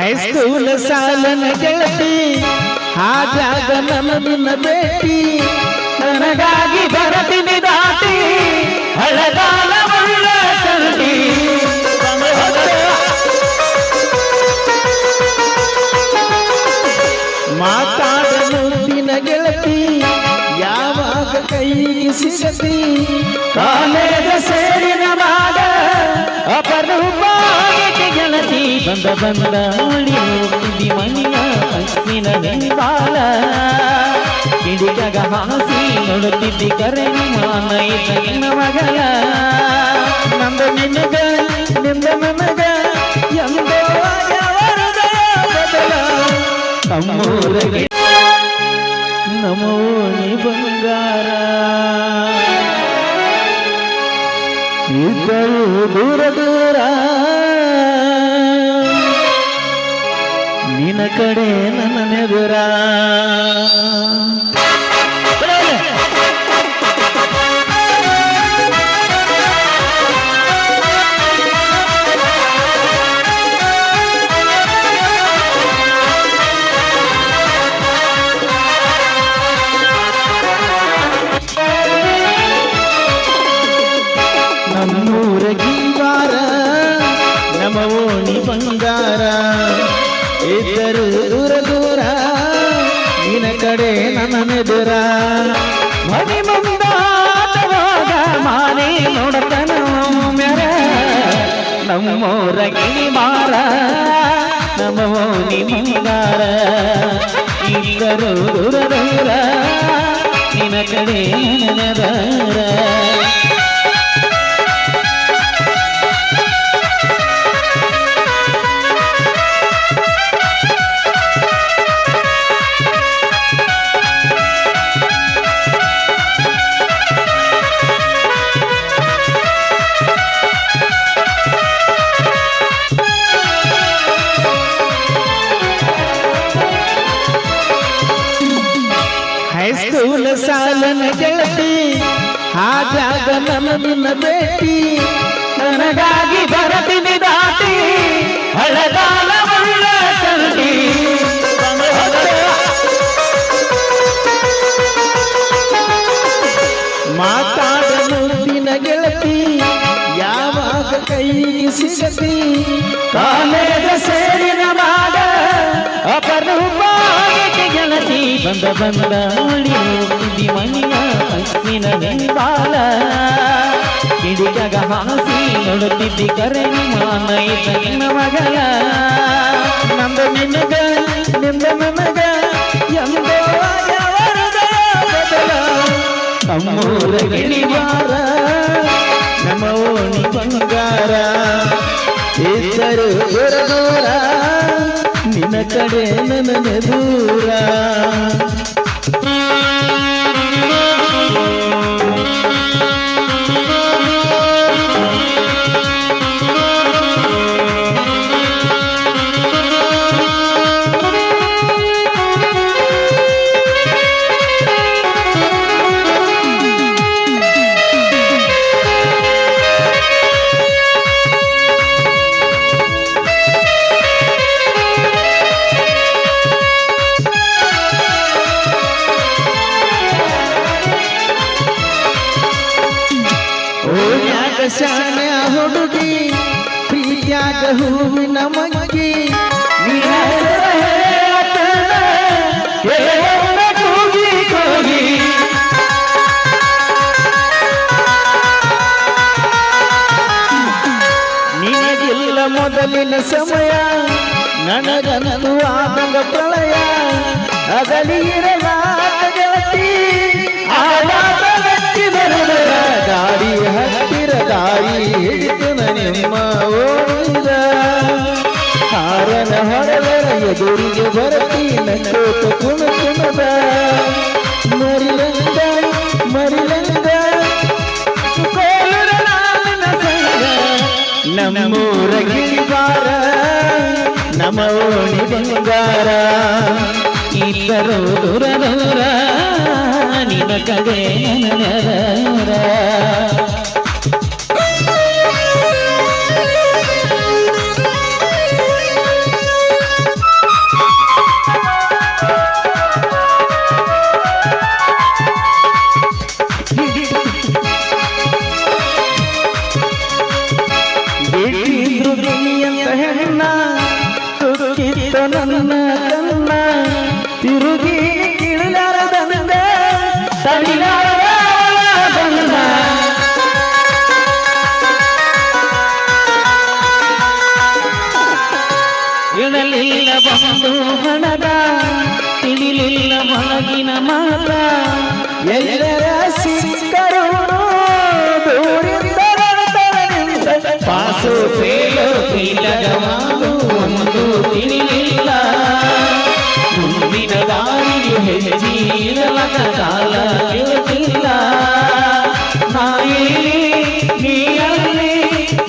High school ಸಾಲನ ಗೆಳತಿ ಹಾಜಾಗ ನನ್ನನ್ನ ಭೇಟಿ ನನಗಾಗಿ ಬರದಿನಿ ದಾಟಿ ಹಳಗಾಲ ತಂಡಿ ಮಾತಾಡಲು ದಿನ ಗೆಳತಿ ಯಾವಾಗ ಕೈಗೆ ಸಿಗತಿ ಬಂದ ಬಂದ ಉಳಿ ಮನಿಯ ಹಸಿನ ಬಾಲ ಕಿಡಿಗಗ ಹಾಸಿ ನೋಡುತ್ತಿದ್ದಿ ಕರೆ ಮಾನ ಇದ್ದ ಮಗಳ. ನಂದ ನಿನಗ, ನಿಂದ ನನಗ ಎಂದೋ ನಮೋನಿ ಬಂಗಾರ. ಇದ್ದರು ದೂರ ದೂರ ನಿನ ಕಡೆ ನನ್ನ ನೆದುರ. ನಮ್ಮೂರ ಗೀವಾರ ನಮ್ಮ ಓಣಿ ಬಂಗಾರ. ಇದ್ದರು ದೂರ ದೂರ ನಿನ ಕಡೆ ನನ್ನ ನೆದುರ ಮನೆ ಮುಂದಾಟವಾಗ ಮಾರಿ ನೋಡತನ ಮೆರ ನಮ್ಮೂರ ಗಿಳಿ ಮಾರ ಓಣಿ ಬಂಗಾರ ಇದ್ದರು ದೂರ ದೂರ ನಿನ ಕಡೆ ನನ್ನ ನೆದರ ಸಾಲನ ಗೆಳತಿ ಆ ಜಾಗ ನನ್ನನ್ನ ಭೇಟಿ. ನನಗಾಗಿ ಬರತೀನಿ ದಾಟಿ ಹಳಗಾಲ ಒಳ್ಳ ಮಾತಾಡಲು ದಿನ ಗೆಳತಿ. ಯಾವಾಗ ಕೈಗೆ ಸಿಗತಿ ಕಾಲೇಜ ಸೇರಿನ ಮಾಡ ಅಪರೂಪಾಗಿ ಗೆಳತಿ ಬಂದ ಬಂದ ಉಳಿ ಮನಿಯ ನಿಂಬಾಲ ಬಾಲ ಕಿಡಿಗಗ ಹಾಸಿ ನೋಡುತ್ತಿದ್ದಿ ಕರೆ ಮಾನ ಇದ್ದ ಮಗಳ. ನಂದ ನಿನಗ ನಿಂದ ನನಗ ಎಂದೋ ಗಿಳಿವಾರ ನಮ್ಮ ಓಣಿ ಬಂಗಾರ. ಇದ್ದರು ದೂರ ಕಡೆ ನನ್ನ ದೂರ ಓಣ್ಯಾಗ ಹುಡುಗಿ ಪ್ರೀತಿಯಾಗ ಹೂವಿನ ಕೂಗಿ. ನಿನಗಿಲ್ಲ ಮೊದಲಿನ ಸಮಯ ನನಗನದು ಆದಂಗ ಪ್ರಳಯ ಅದಲಿ ಇರಲಾದ ಎದುರಿಗೆ ಬರತಿ ನನ್ನೋಟ ಕುಣ ಕುಣದ ಮರಿಲಂದ ಮರಿಲಂದ ಕೋಲುರ ನಾಲಿನ ಸಂಗ ನಮ್ಮೂರ ಗಿಳಿಬಾರ ನಮ್ಮ ಓಣಿ ಬಂಗಾರ ಇದ್ದರು ದೂರ ದೂರ ನಿನ ಕಡೆ ನನರ ತನ್ನ ಕನ್ನ ತಿರುಗಿ ಇಳಿಲಾರದಂದ ತಡಿಲಾರದ ಬಣ್ಣ. ಇಳಲಿಲ್ಲ ಬಂದು ಹಣದ, ತಿಳಿಲಿಲ್ಲ ಮೊಳಗಿನ ಮಾತ. ಎಲ್ಲರ ಸಿಕ್ಕರು ಪಾಸು ಸೇಲು ತಿಲಗವಾದು ಒಂದು ತಿಳಿಲಿಲ್ಲ. ಹೆಜ್ಜಿರಲಕ ಕಾಲ ಇರುತ್ತಿಲ್ಲ ನಾಯಿಲಿ ನೀಯಲ್ಲಿ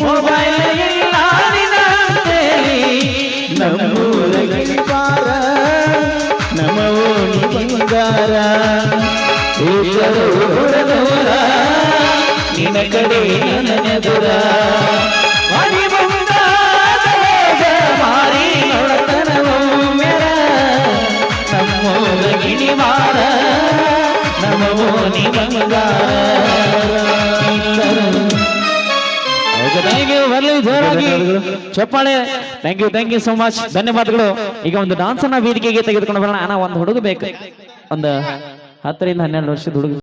ಮೊಬೈಲ್ ಇಲ್ಲ ನಿನ್ನಂತೇಳಿ ನಮ್ಮೂರ ಗಿರಿಪಾರ ನಮ್ಮ ಓಣಿ ಬಂಗಾರ ದೂರ ನಿನ್ನ ಕಡೆ ನನನೆದುರ ಬರಲಿ ಚಪ್ಪಾಳೆ thank you thank you so much ಧನ್ಯವಾದಗಳು. ಈಗ ಒಂದು ಡಾನ್ಸ್ ಅನ್ನ ವೇದಿಕೆಗೆ ತೆಗೆದುಕೊಂಡು ಬರೋಣ. ಒಂದು ಹುಡುಗ ಬೇಕು. ಒಂದು ಹತ್ತರಿಂದ ಹನ್ನೆರಡು ವರ್ಷದ ಹುಡುಗ